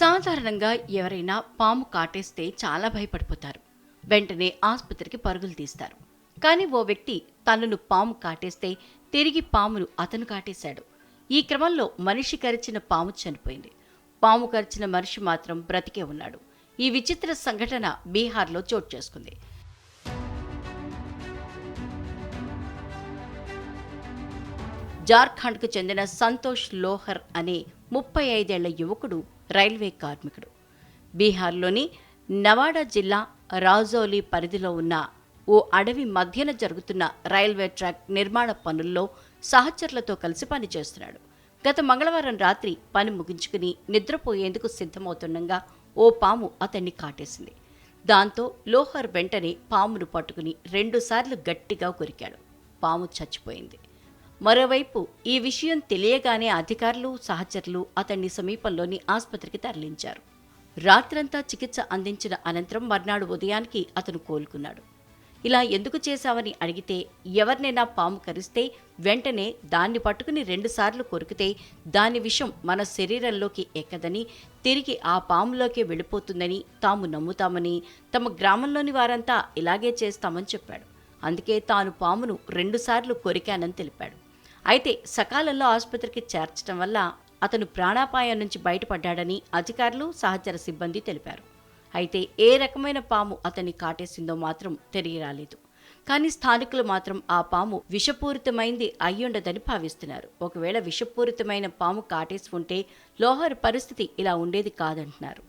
సాధారణంగా ఎవరైనా పాము కాటేస్తే చాలా భయపడిపోతారు. వెంటనే ఆసుపత్రికి పరుగులు తీస్తారు. కానీ ఓ వ్యక్తి తనను పాము కాటేస్తే తిరిగి పామును అతను కాటేశాడు. ఈ క్రమంలో మనిషి కరిచిన పాము చనిపోయింది. పాము కరిచిన మనిషి మాత్రం బ్రతికే ఉన్నాడు. ఈ విచిత్ర సంఘటన బీహార్లో చోటు చేసుకుంది. జార్ఖండ్కు చెందిన సంతోష్ లోహర్ అనే ముప్పై ఐదేళ్ళ యువకుడు రైల్వే కార్మికుడు. బీహార్లోని నవాడా జిల్లా రాజౌలి పరిధిలో ఉన్న ఓ అడవి మధ్యన జరుగుతున్న రైల్వే ట్రాక్ నిర్మాణ పనుల్లో సహచరులతో కలిసి పనిచేస్తున్నాడు. గత మంగళవారం రాత్రి పని ముగించుకుని నిద్రపోయేందుకు సిద్ధమవుతుండగా ఓ పాము అతన్ని కాటేసింది. దాంతో లోహర్ వెంటనే పామును పట్టుకుని రెండుసార్లు గట్టిగా కొరికాడు. పాము చచ్చిపోయింది. మరోవైపు ఈ విషయం తెలియగానే అధికారులు సహచరులు అతన్ని సమీపంలోని ఆసుపత్రికి తరలించారు. రాత్రంతా చికిత్స అందించిన అనంతరం మర్నాడు ఉదయానికి అతను కోలుకున్నాడు. ఇలా ఎందుకు చేశావని అడిగితే ఎవరినైనా పాము కరిస్తే వెంటనే దాన్ని పట్టుకుని రెండుసార్లు కొరికితే దాని విషం మన శరీరంలోకి ఎక్కదని తిరిగి ఆ పాములోకే వెళ్ళిపోతుందని తాము నమ్ముతామని తమ గ్రామంలోని వారంతా ఇలాగే చేస్తామని చెప్పాడు. అందుకే తాను పామును రెండుసార్లు కొరికానని తెలిపాడు. అయితే సకాలంలో ఆసుపత్రికి చేర్చడం వల్ల అతను ప్రాణాపాయం నుంచి బయటపడ్డాడని అధికారులు సహచర సిబ్బంది తెలిపారు. అయితే ఏ రకమైన పాము అతన్ని కాటేసిందో మాత్రం తెలియరాలేదు. కానీ స్థానికులు మాత్రం ఆ పాము విషపూరితమైంది అయ్యుండదని భావిస్తున్నారు. ఒకవేళ విషపూరితమైన పాము కాటేసి ఉంటే లోహర్ పరిస్థితి ఇలా ఉండేది కాదంటున్నారు.